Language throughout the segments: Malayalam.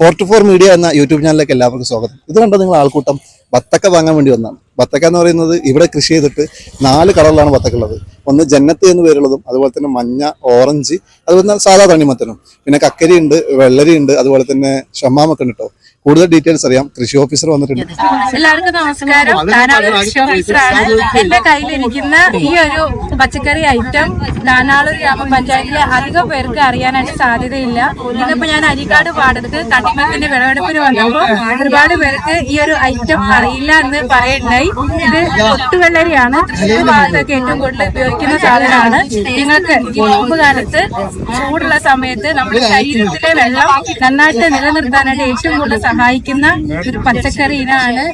ഫോർട്ട് ഫോർ മീഡിയ എന്ന യൂട്യൂബ് ചാനലിലേക്ക് എല്ലാവർക്കും സ്വാഗതം. ഇത് കണ്ടോ നിങ്ങൾ ആൾക്കൂട്ടം ബത്തക്ക വാങ്ങാൻ വേണ്ടി വന്നതാണ്. ബത്തക്ക എന്ന് പറയുന്നത് ഇവിടെ കൃഷി ചെയ്തിട്ട് നാല് കളറിലാണ് ബത്തക്ക ഉള്ളത്. ഒന്ന് ജന്നത്ത് എന്ന് പേരുള്ളതും അതുപോലെ തന്നെ മഞ്ഞ ഓറഞ്ച് അതുപോലെ തന്നെ സാധാ തണ്ണിമത്തനും. പിന്നെ കക്കരി ഉണ്ട് വെള്ളരി ഉണ്ട് അതുപോലെ തന്നെ ഷമ്മാമൊക്കെ ഉണ്ട് കേട്ടോ കൂടുതൽ ഡീറ്റെയിൽസ് അറിയാം. കൃഷി ഓഫീസർ വന്നിട്ടുണ്ട്. എല്ലാവർക്കും നമസ്കാരം. ഞാനാണ് കൃഷി ഓഫീസറാണ്. എന്റെ കയ്യിലിരിക്കുന്ന ഈ ഒരു പച്ചക്കറി ഐറ്റം നാനാളൂർ ഗ്രാമപഞ്ചായത്തിലെ അധികം പേർക്ക് അറിയാനായിട്ട് സാധ്യതയില്ല. ഇന്നിപ്പോ ഞാൻ അരിക്കാട് പാടത്ത് തണ്ണിമത്തിന്റെ വിളവെടുപ്പിന് വന്നപ്പോ ഒരുപാട് പേർക്ക് ഈ ഒരു ഐറ്റം അറിയില്ല എന്ന് പറയുണ്ടായി. ഇത് ഒട്ടുവെള്ളരിയാണ് തൃശ്ശൂർ ഭാഗത്തൊക്കെ ഏറ്റവും കൂടുതൽ ഉപയോഗിക്കുന്ന സാധനമാണ് നിങ്ങൾക്ക് നോമ്പ് കാലത്ത് ചൂടുള്ള സമയത്ത് നമ്മുടെ ശരീരത്തിലെ വെള്ളം നന്നായിട്ട് നിലനിർത്താനായിട്ട് ഏറ്റവും കൂടുതൽ സഹായിക്കുന്ന ഒരു പച്ചക്കറി ഇനമാണ്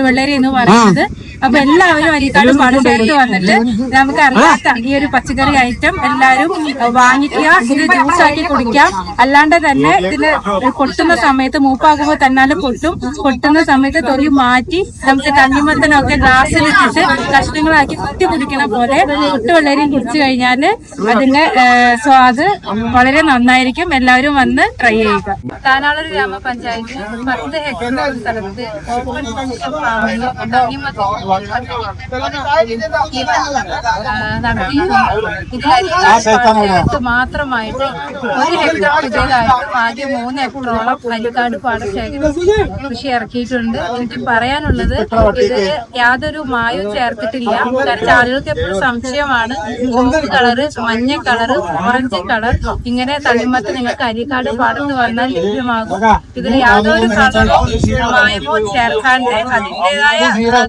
വെള്ളരി എന്ന് പറയുന്നത്. അപ്പൊ എല്ലാവരും അരിക്കാട് ചേർത്ത് വന്നിട്ട് നമുക്ക് അറിയാത്ത ഈ ഒരു പച്ചക്കറി ഐറ്റം എല്ലാവരും വാങ്ങിക്കുക ഇത് ജ്യൂസ് ആക്കി കുടിക്കാം അല്ലാണ്ട് തന്നെ ഇതിന് കൊട്ടുന്ന സമയത്ത് മൂപ്പാകുമ്പോൾ തന്നാലും കൊട്ടും കൊട്ടുന്ന സമയത്ത് തൊലി മാറ്റി നമുക്ക് തണ്ണിമത്തനൊക്കെ ഗ്ലാസ്സിൽ ഇട്ടിട്ട് കഷ്ണങ്ങളാക്കി കുത്തി കുടിക്കണ പോലെ ഒട്ടുവെള്ളരിയും കുടിച്ചു കഴിഞ്ഞാൽ അതിന്റെ സ്വാദ് വളരെ നന്നായിരിക്കും. എല്ലാവരും വന്ന് ട്രൈ ചെയ്യുക. താനാളൂർ ഗ്രാമപഞ്ചായത്ത് പത്ത് മാത്രമായിട്ട് ഒരു ആദ്യം മൂന്ന് ഹെക്ടറോളം അരിക്കാട് പാടശേഖരം കൃഷി ഇറക്കിയിട്ടുണ്ട്. എനിക്ക് പറയാനുള്ളത് ഇത് യാതൊരു മായവും ചേർത്തിട്ടില്ല. കാരണം ആളുകൾക്ക് എപ്പോഴും സംശയമാണ്. ചുവപ്പ് കളറ് മഞ്ഞ കളറ് ഓറഞ്ച് കളർ. ഇങ്ങനെ തളിമത്ത് നിങ്ങൾക്ക് അരിക്കാട് പാടത്ത് വന്നാൽ ലഭ്യമാകും. ഇതിൽ യാതൊരു കളറോ മായമോ ചേർക്കാണ്ട് അതിന്റെതായ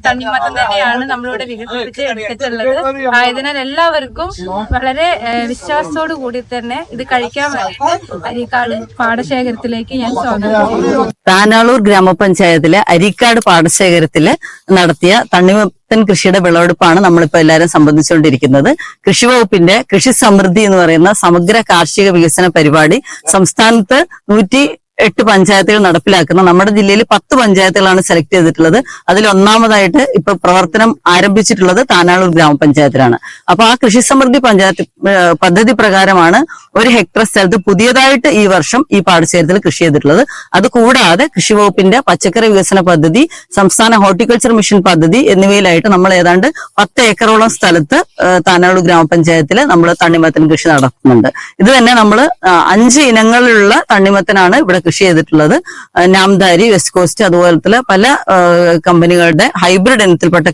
തണ്ണിമത്തം തന്നെയാണ് നമ്മളിവിടെ വികസിപ്പിച്ച് എടുത്തിട്ടുള്ളത്. ആയതിനാൽ എല്ലാവർക്കും വളരെ വിശ്വാസത്തോടു കൂടി തന്നെ ഇത് കഴിക്കാൻ വേണ്ടിയിട്ട് അരിക്കാട് പാടശേഖരത്തിലേക്ക് ഞാൻ സ്വാഗതം താനാളൂർ ഗ്രാമപഞ്ചായത്തിലെ അരിക്കാട് പാടശേഖരത്തിൽ നടത്തിയ തണ്ണിമത്തൻ കൃഷിയുടെ വിളവെടുപ്പാണ് നമ്മളിപ്പോ എല്ലാവരും സംബന്ധിച്ചുകൊണ്ടിരിക്കുന്നത്. കൃഷി വകുപ്പിന്റെ കൃഷി സമൃദ്ധി എന്ന് പറയുന്ന സമഗ്ര കാർഷിക വികസന പരിപാടി സംസ്ഥാനത്ത് നൂറ്റി എട്ട് പഞ്ചായത്തുകൾ നടപ്പിലാക്കുന്ന നമ്മുടെ ജില്ലയിൽ പത്ത് പഞ്ചായത്തുകളാണ് സെലക്ട് ചെയ്തിട്ടുള്ളത്. അതിൽ ഒന്നാമതായിട്ട് ഇപ്പൊ പ്രവർത്തനം ആരംഭിച്ചിട്ടുള്ളത് താനാളൂർ ഗ്രാമപഞ്ചായത്തിലാണ്. അപ്പൊ ആ കൃഷി സമൃദ്ധി പഞ്ചായത്ത് പദ്ധതി പ്രകാരമാണ് ഒരു ഹെക്ടർ സ്ഥലത്ത് പുതിയതായിട്ട് ഈ വർഷം ഈ പാടശേഖരത്തിൽ കൃഷി ചെയ്തിട്ടുള്ളത്. അത് കൂടാതെ കൃഷി വകുപ്പിന്റെ പച്ചക്കറി വികസന പദ്ധതി സംസ്ഥാന ഹോർട്ടിക്കൾച്ചർ മിഷൻ പദ്ധതി എന്നിവയിലായിട്ട് നമ്മൾ ഏതാണ്ട് പത്ത് ഏക്കറോളം സ്ഥലത്ത് താനാളൂർ ഗ്രാമപഞ്ചായത്തിൽ നമ്മൾ തണ്ണിമത്തൻ കൃഷി നടത്തുന്നുണ്ട്. ഇത് തന്നെ നമ്മൾ അഞ്ച് ഇനങ്ങളിലുള്ള തണ്ണിമത്തനാണ് ഇവിടെ കൃഷി ചെയ്തിട്ടുള്ളത് നാംധാരി വെസ്റ്റ് കോസ്റ്റ് അതുപോലത്തെ പല കമ്പനികളുടെ ഹൈബ്രിഡ് ഇനത്തിൽപ്പെട്ട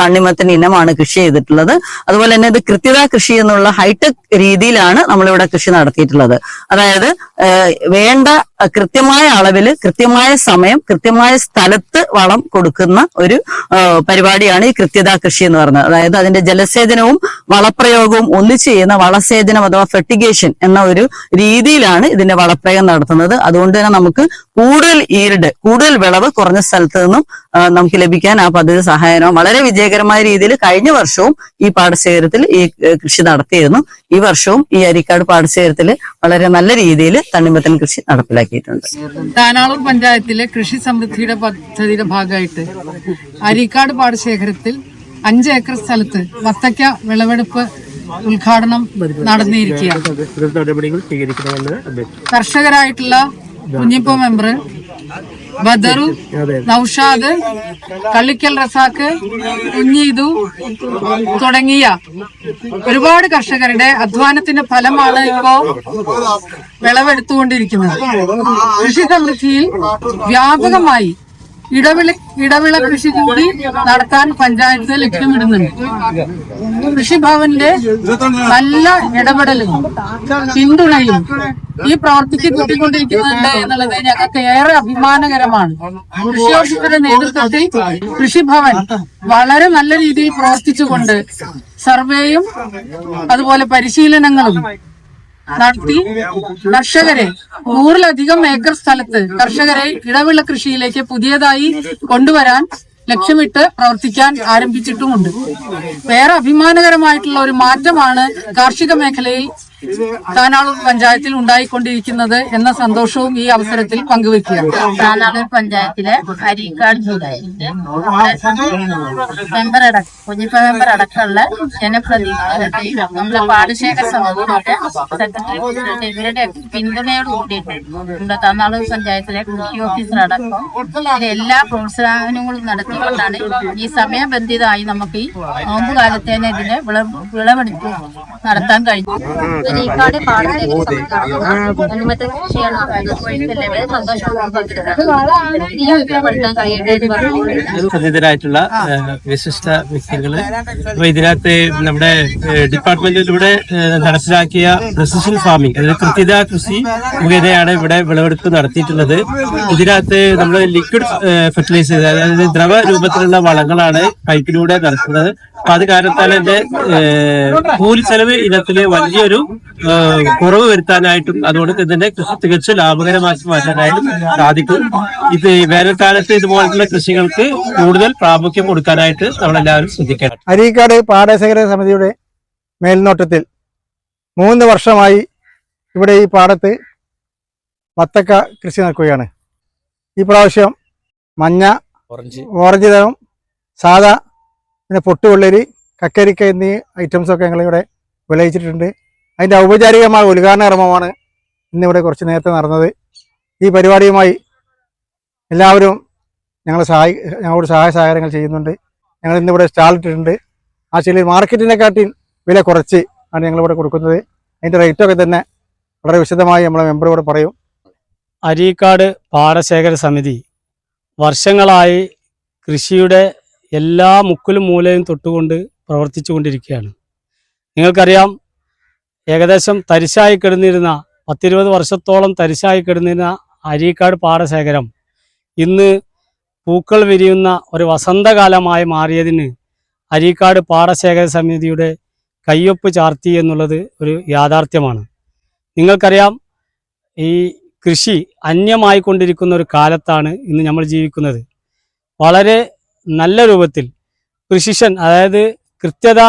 തണ്ണിമത്തൻ ഇനമാണ് കൃഷി ചെയ്തിട്ടുള്ളത്. അതുപോലെ തന്നെ ഇത് കൃത്യത കൃഷി എന്നുള്ള ഹൈടെക് രീതിയിലാണ് നമ്മളിവിടെ കൃഷി നടത്തിയിട്ടുള്ളത്. അതായത് വേണ്ട കൃത്യമായ അളവിൽ കൃത്യമായ സമയം കൃത്യമായ സ്ഥലത്ത് വളം കൊടുക്കുന്ന ഒരു പരിപാടിയാണ് ഈ കൃത്യത കൃഷി എന്ന് പറയുന്നത്. അതായത് അതിന്റെ ജലസേചനവും വളപ്രയോഗവും ഒന്നിച്ചു ചെയ്യുന്ന വളസേചനം അഥവാ ഫെർട്ടിഗേഷൻ എന്ന ഒരു രീതിയിലാണ് ഇതിന്റെ വളപ്രയോഗം നടത്തുന്നത്. അതുകൊണ്ട് തന്നെ നമുക്ക് കൂടുതൽ ഈൽഡ് കൂടുതൽ വിളവ് കുറഞ്ഞ സ്ഥലത്ത് നിന്നും നമുക്ക് ലഭിക്കാൻ ആ പദ്ധതി സഹായകരവും വളരെ വിജയകരമായ രീതിയിൽ കഴിഞ്ഞ വർഷവും ഈ പാടശേഖരത്തിൽ ഈ കൃഷി നടത്തിയിരുന്നു. ഈ വർഷവും ഈ അരിക്കാട് പാടശേഖരത്തിൽ വളരെ നല്ല രീതിയിൽ തണ്ണിമത്തൻ കൃഷി നടപ്പിലാക്കിയിട്ടുണ്ട് താനാളൂർ പഞ്ചായത്തിലെ കൃഷി സമൃദ്ധിയുടെ പദ്ധതിയുടെ ഭാഗമായിട്ട് അരിക്കാട് പാടശേഖരത്തിൽ അഞ്ച് ഏക്കർ സ്ഥലത്ത് വത്തക്ക വിളവെടുപ്പ് ഉദ്ഘാടനം നടന്നിരിക്കുകയാണ്. കർഷകരായിട്ടുള്ള കുഞ്ഞിപ്പ മെമ്പർ ബദറു നൌഷാദ് കള്ളിക്കൽ റസാക്ക് കുഞ്ഞീതു തുടങ്ങിയ ഒരുപാട് കർഷകരുടെ അധ്വാനത്തിന്റെ ഫലമാണ് ഇപ്പോ വിളവെടുത്തുകൊണ്ടിരിക്കുന്നത്. കൃഷി സമൃദ്ധിയിൽ വ്യാപകമായി ഇടവിള ഇടവിള കൃഷി കൂടി നടത്താൻ പഞ്ചായത്ത് ലക്ഷ്യമിടുന്നുണ്ട്. കൃഷിഭവന്റെ നല്ല ഇടപെടലും പിന്തുണയും ഈ പ്രവർത്തിക്ക് കിട്ടിക്കൊണ്ടിരിക്കുന്നുണ്ട് എന്നുള്ളത് ഞങ്ങൾക്ക് ഏറെ അഭിമാനകരമാണ്. കൃഷി ഓഫീസറുടെ നേതൃത്വത്തിൽ കൃഷിഭവൻ വളരെ നല്ല രീതിയിൽ പ്രവർത്തിച്ചുകൊണ്ട് സർവേയും അതുപോലെ പരിശീലനങ്ങളും നടത്തി കർഷകരെ നൂറിലധികം ഏക്കർ സ്ഥലത്ത് കർഷകരെ ഇടവിള കൃഷിയിലേക്ക് പുതിയതായി കൊണ്ടുവരാൻ ലക്ഷ്യമിട്ട് പ്രവർത്തിക്കാൻ ആരംഭിച്ചിട്ടുമുണ്ട്. വേറെ അഭിമാനകരമായിട്ടുള്ള ഒരു മാറ്റമാണ് കാർഷിക മേഖലയിൽ താനാളൂർ പഞ്ചായത്തിൽ ഉണ്ടായിക്കൊണ്ടിരിക്കുന്നത് എന്ന സന്തോഷവും ഈ അവസരത്തിൽ പങ്കുവെക്കുക താനാളൂർ പഞ്ചായത്തിലെ അരിക്കാട് ജില്ലയിലെ മെമ്പർ അടക്കം കുഞ്ഞിപ്പ മെമ്പർ അടക്കമുള്ള ജനപ്രതിനിധികളുടെയും നമ്മുടെ പാടശേഖര സമിതിയുടെ സെക്രട്ടറി ഇവരുടെ പിന്തുണയോട് കൂടിയിട്ട് നമ്മുടെ താനാളൂർ പഞ്ചായത്തിലെ കൃഷി ഓഫീസർ അടക്കം എല്ലാ പ്രോത്സാഹനങ്ങളും നടത്തിക്കൊണ്ടാണ് ഈ സമയബന്ധിതമായി നമുക്ക് ഈ നോമ്പ് കാലത്തേനെ ഇതിനെ വിളവെടുപ്പ് നടത്താൻ കഴിഞ്ഞു അരീക്കാട് പാടശേഖര സന്തോഷം ഉപയോഗപ്പെടുത്താൻ കഴിയട്ടെ എന്ന് പറഞ്ഞു സന്നിധരായിട്ടുള്ള വിശിഷ്ട വ്യക്തികൾ. അപ്പൊ ഇതിനകത്ത് നമ്മുടെ ഡിപ്പാർട്ട്മെന്റിലൂടെ നടപ്പിലാക്കിയ പ്രസിഷൻ ഫാമിംഗ് അതായത് കൃത്യത കൃഷി മുഖേനയാണ് ഇവിടെ വിളവെടുപ്പ് നടത്തിയിട്ടുള്ളത്. ഇതിനകത്ത് നമ്മൾ ലിക്വിഡ് ഫെർട്ടിലൈസേഴ്സ് അതായത് ദ്രവ രൂപത്തിലുള്ള വളങ്ങളാണ് പൈപ്പിലൂടെ നടത്തുന്നത്. അപ്പൊ അത് കാരണത്താൽ എന്റെ കൂലി ചെലവ് ഇനത്തിൽ വലിയൊരു കുറവ് വരുത്താനായിട്ടും അതുകൊണ്ട് ഇതിന്റെ കൃഷി തികച്ചും ലാഭകരമാക്കി മാറ്റാനായിട്ടും സാധിക്കും. ഇത് വേനൽക്കാലത്ത് ഇതുപോലുള്ള കൃഷികൾക്ക് കൂടുതൽ പ്രാമുഖ്യം കൊടുക്കാനായിട്ട് നമ്മളെല്ലാവരും ശ്രദ്ധിക്കണം. അരീക്കാട് പാടശേഖര സമിതിയുടെ മേൽനോട്ടത്തിൽ മൂന്ന് വർഷമായി ഇവിടെ ഈ പാടത്ത് വത്തക്ക കൃഷി നടക്കുകയാണ്. ഈ പ്രാവശ്യം മഞ്ഞ ഓറഞ്ച്. ഓറഞ്ച് തരം സാദാ പിന്നെ പൊട്ടുവെള്ളരി കക്കരിക്ക എന്നീ ഐറ്റംസൊക്കെ ഞങ്ങളിവിടെ വിളയിച്ചിട്ടുണ്ട്. അതിന്റെ ഔപചാരികമായ ഉദ്ഘാടന കർമ്മമാണ് ഇന്നിവിടെ കുറച്ച് നേരത്തെ നടന്നത്. ഈ പരിപാടിയുമായി എല്ലാവരും ഞങ്ങൾ സഹായി ഞങ്ങളോട് സഹായ സഹകരണങ്ങൾ ചെയ്യുന്നുണ്ട്. ഞങ്ങൾ ഇന്നിവിടെ സ്റ്റാൾ ഇട്ടിട്ടുണ്ട്. ആ ശരി മാർക്കറ്റിനെക്കാട്ടി വില കുറച്ച് ആണ് ഞങ്ങളിവിടെ കൊടുക്കുന്നത്. അതിന്റെ റേറ്റൊക്കെ തന്നെ വളരെ വിശദമായി നമ്മളെ മെമ്പർ പറയും. അരീക്കാട് പാടശേഖര സമിതി വർഷങ്ങളായി കൃഷിയുടെ എല്ലാ മുക്കിലും മൂലയും തൊട്ടുകൊണ്ട് പ്രവർത്തിച്ചു കൊണ്ടിരിക്കുകയാണ്. നിങ്ങൾക്കറിയാം ഏകദേശം തരിശായി കിടന്നിരുന്ന പത്തിരുപത് വർഷത്തോളം തരിശായി കിടന്നിരുന്ന അരീക്കാട് പാടശേഖരം ഇന്ന് പൂക്കൾ വിരിയുന്ന ഒരു വസന്തകാലമായി മാറിയതിന് അരീക്കാട് പാടശേഖര സമിതിയുടെ കയ്യൊപ്പ് ചാർത്തി എന്നുള്ളത് ഒരു യാഥാർത്ഥ്യമാണ്. നിങ്ങൾക്കറിയാം ഈ കൃഷി അന്യമായിക്കൊണ്ടിരിക്കുന്ന ഒരു കാലത്താണ് ഇന്ന് നമ്മൾ ജീവിക്കുന്നത്. വളരെ നല്ല രൂപത്തിൽ പ്രിസിഷൻ അതായത് കൃത്യത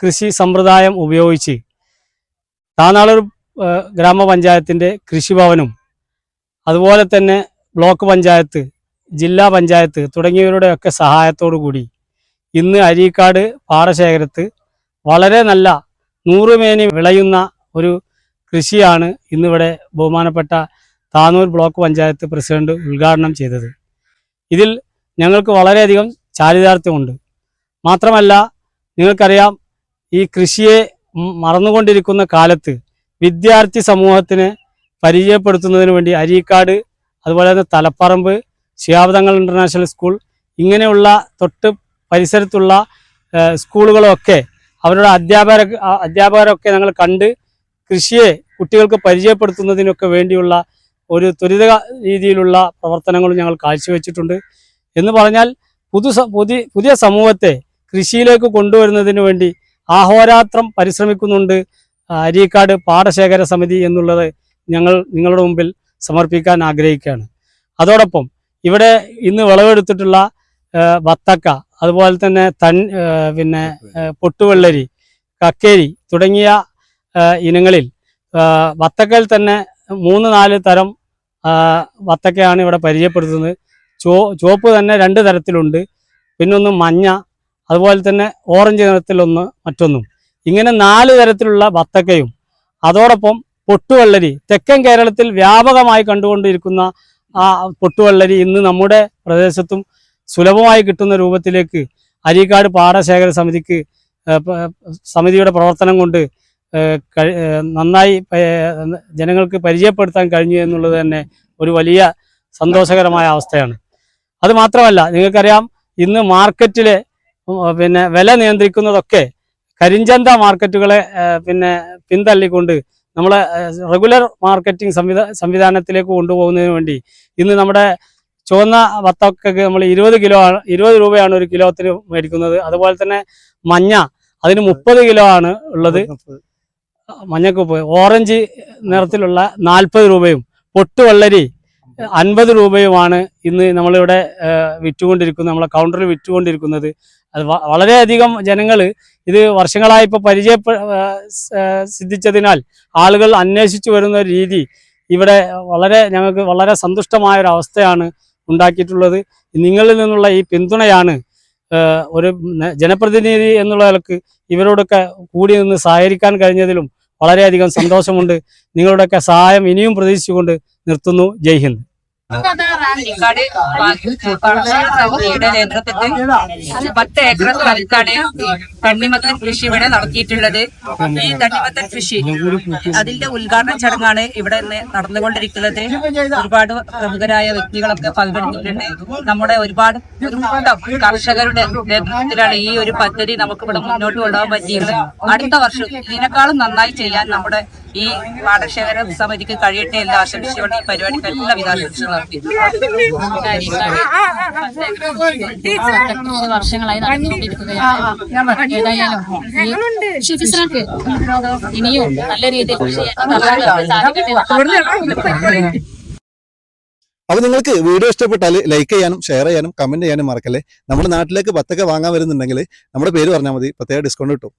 കൃഷി സമ്പ്രദായം ഉപയോഗിച്ച് താനാളൂർ ഗ്രാമപഞ്ചായത്തിന്റെ കൃഷിഭവനും അതുപോലെ തന്നെ ബ്ലോക്ക് പഞ്ചായത്ത് ജില്ലാ പഞ്ചായത്ത് തുടങ്ങിയവരുടെയൊക്കെ സഹായത്തോടു കൂടി ഇന്ന് അരീക്കാട് പാടശേഖരത്ത് വളരെ നല്ല നൂറുമേനി വിളയുന്ന ഒരു കൃഷിയാണ് ഇന്നിവിടെ ബഹുമാനപ്പെട്ട താനൂർ ബ്ലോക്ക് പഞ്ചായത്ത് പ്രസിഡന്റ് ഉദ്ഘാടനം ചെയ്തത്. ഇതിൽ ഞങ്ങൾക്ക് വളരെയധികം ചാരിതാർത്ഥ്യമുണ്ട്. മാത്രമല്ല നിങ്ങൾക്കറിയാം ഈ കൃഷിയെ മറന്നുകൊണ്ടിരിക്കുന്ന കാലത്ത് വിദ്യാർത്ഥി സമൂഹത്തിന് പരിചയപ്പെടുത്തുന്നതിന് വേണ്ടി അരീക്കാട് അതുപോലെ തന്നെ തലപ്പറമ്പ് ശിയാബ്ദങ്ങൾ ഇന്റർനാഷണൽ സ്കൂൾ ഇങ്ങനെയുള്ള തൊട്ട് പരിസരത്തുള്ള സ്കൂളുകളൊക്കെ അവരുടെ അധ്യാപകരെ അധ്യാപകരൊക്കെ ഞങ്ങൾ കണ്ട് കൃഷിയെ കുട്ടികൾക്ക് പരിചയപ്പെടുത്തുന്നതിനൊക്കെ വേണ്ടിയുള്ള ഒരു ത്വരിത രീതിയിലുള്ള പ്രവർത്തനങ്ങളും ഞങ്ങൾ കാഴ്ചവെച്ചിട്ടുണ്ട്. എന്ന് പറഞ്ഞാൽ പുതു പുതിയ പുതിയ സമൂഹത്തെ കൃഷിയിലേക്ക് കൊണ്ടുവരുന്നതിന് വേണ്ടി ആഹോരാത്രം പരിശ്രമിക്കുന്നുണ്ട് അരീക്കാട് പാടശേഖര സമിതി എന്നുള്ളത് ഞങ്ങൾ നിങ്ങളുടെ മുമ്പിൽ സമർപ്പിക്കാൻ ആഗ്രഹിക്കുകയാണ്. അതോടൊപ്പം ഇവിടെ ഇന്ന് വിളവെടുത്തിട്ടുള്ള വത്തക്ക അതുപോലെ തന്നെ തൻ പിന്നെ പൊട്ടുവെള്ളരി കക്കേരി തുടങ്ങിയ ഇനങ്ങളിൽ വത്തക്കയിൽ തന്നെ മൂന്ന് നാല് തരം വത്തക്കയാണ് ഇവിടെ പരിചയപ്പെടുത്തുന്നത്. ചോ ചുവപ്പ് തന്നെ രണ്ട് തരത്തിലുണ്ട്. പിന്നൊന്ന് മഞ്ഞ അതുപോലെ തന്നെ ഓറഞ്ച് നിറത്തിലൊന്ന് മറ്റൊന്നും. ഇങ്ങനെ നാല് തരത്തിലുള്ള വത്തക്കയും അതോടൊപ്പം പൊട്ടുവള്ളരി. തെക്കൻ കേരളത്തിൽ വ്യാപകമായി കണ്ടുകൊണ്ടിരിക്കുന്ന ആ പൊട്ടുവള്ളരി ഇന്ന് നമ്മുടെ പ്രദേശത്തും സുലഭമായി കിട്ടുന്ന രൂപത്തിലേക്ക് അരീക്കാട് പാടശേഖര സമിതിക്ക് സമിതിയുടെ പ്രവർത്തനം കൊണ്ട് നന്നായി ജനങ്ങൾക്ക് പരിചയപ്പെടുത്താൻ കഴിഞ്ഞു എന്നുള്ളത് തന്നെ ഒരു വലിയ സന്തോഷകരമായ അവസ്ഥയാണ്. അത് മാത്രമല്ല നിങ്ങൾക്കറിയാം ഇന്ന് മാർക്കറ്റിലെ പിന്നെ വില നിയന്ത്രിക്കുന്നതൊക്കെ കരിഞ്ചന്ത മാർക്കറ്റുകളെ പിന്നെ പിന്തള്ളിക്കൊണ്ട് നമ്മളെ റെഗുലർ മാർക്കറ്റിംഗ് സംവിധാ സംവിധാനത്തിലേക്ക് കൊണ്ടുപോകുന്നതിന് വേണ്ടി ഇന്ന് നമ്മുടെ ചുവന്ന വത്തക്കൊക്കെ നമ്മൾ ഇരുപത് കിലോ ആണ് ഇരുപത് രൂപയാണ് ഒരു കിലോത്തിന് മേടിക്കുന്നത്. അതുപോലെ തന്നെ മഞ്ഞ അതിന് മുപ്പത് കിലോ ആണ് ഉള്ളത്. മഞ്ഞക്കുപ്പ് ഓറഞ്ച് നിറത്തിലുള്ള നാൽപ്പത് രൂപയും പൊട്ടുവെള്ളരി അൻപത് രൂപയുമാണ് ഇന്ന് നമ്മളിവിടെ വിറ്റുകൊണ്ടിരിക്കുന്നത് നമ്മളെ കൗണ്ടറിൽ വിറ്റുകൊണ്ടിരിക്കുന്നത്. അത് വളരെയധികം ജനങ്ങൾ ഇത് വർഷങ്ങളായി ഇപ്പോൾ പരിചയ സിദ്ധിച്ചതിനാൽ ആളുകൾ അന്വേഷിച്ചു വരുന്ന ഒരു രീതി ഇവിടെ വളരെ ഞങ്ങൾക്ക് വളരെ സന്തുഷ്ടമായ ഒരു അവസ്ഥയാണ് ഉണ്ടാക്കിയിട്ടുള്ളത്. നിങ്ങളിൽ നിന്നുള്ള ഈ പിന്തുണയാണ് ഒരു ജനപ്രതിനിധി എന്നുള്ള നിലയ്ക്ക് ഇവരോടൊക്കെ കൂടി നിന്ന് സഹകരിക്കാൻ കഴിഞ്ഞതിലും വളരെയധികം സന്തോഷമുണ്ട്. നിങ്ങളുടെയൊക്കെ സഹായം ഇനിയും പ്രതീക്ഷിച്ചുകൊണ്ട് നിർത്തുന്നു. ജയ് ഹിന്ദ്. പാലക്കാട് നേതൃത്വത്തിൽ പത്ത് ഏക്കർ സ്ഥലത്താണ് തണ്ണിമത്തൻ കൃഷി ഇവിടെ നടത്തിയിട്ടുള്ളത്. ഈ തണ്ണിമത്തൻ കൃഷി അതിന്റെ ഉദ്ഘാടന ചടങ്ങാണ് ഇവിടെ നിന്ന് നടന്നുകൊണ്ടിരിക്കുന്നത്. ഒരുപാട് പ്രമുഖരായ വ്യക്തികളൊക്കെ പങ്കെടുത്തിട്ടുണ്ട് നമ്മുടെ ഒരുപാട് കൂട്ടം കർഷകരുടെ നേതൃത്വത്തിലാണ് ഈ ഒരു പദ്ധതി നമുക്ക് ഇവിടെ മുന്നോട്ട് കൊണ്ടുപോകാൻ പറ്റിയത് അടുത്ത വർഷം ഇതിനേക്കാളും നന്നായി ചെയ്യാൻ നമ്മുടെ ഈ പാടശേഖര സമിതിക്ക് കഴിയട്ടെ എന്ന് ആശംസിച്ചുകൊണ്ട് ഈ പരിപാടിക്ക് എല്ലാവിധ ആശംസകളും വർഷങ്ങളായി നടന്നുകൊണ്ടിരിക്കുകയാണ്. ഇനിയും നല്ല രീതിയിൽ കൃഷി ചെയ്യാൻ സാധിക്കട്ടെ. അപ്പൊ നിങ്ങൾക്ക് വീഡിയോ ഇഷ്ടപ്പെട്ടാൽ ലൈക്ക് ചെയ്യാനും ഷെയർ ചെയ്യാനും കമന്റ് ചെയ്യാനും മറക്കല്ലേ? നമ്മുടെ നാട്ടിലേക്ക് പത്തൊക്കെ വാങ്ങാൻ വരുന്നുണ്ടെങ്കിൽ നമ്മുടെ പേര് പറഞ്ഞാൽ മതി. പ്രത്യേക ഡിസ്കൗണ്ട് കിട്ടും.